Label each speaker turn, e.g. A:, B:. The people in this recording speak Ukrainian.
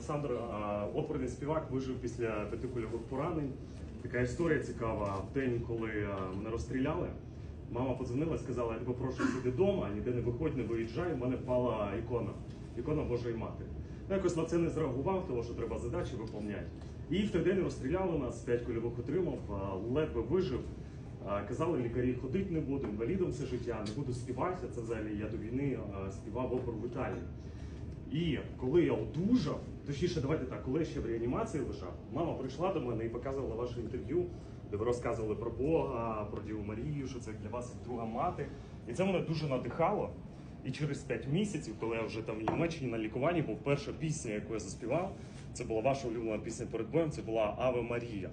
A: Олександр, оперний співак, вижив після п'яти кульових поранень. Така історія цікава. В день, коли мене розстріляли, мама подзвонила і сказала, я тебе прошу сиди вдома, ніде не виходь, не виїжджай, в мене впала ікона, ікона Божої Матері. Я якось на це не зреагував, тому що треба задачі виповняти. І в той день розстріляли нас, п'ять кульових отримав, ледве вижив. Казали лікарі, ходити не буду, інвалідом все життя, не буду співати. Це взагалі я до війни співав оперу в Італії. І коли я одужав, точніше, давайте так, коли я ще в реанімації лежав, мама прийшла до мене і показувала ваше інтерв'ю, де ви розказували про Бога, про Діву Марію, що це для вас друга мати. І це мене дуже надихало. І через 5 місяців, коли я вже там в Німеччині на лікуванні, був перша пісня, яку я заспівав. Це була ваша улюблена пісня перед боєм, це була Аве Марія.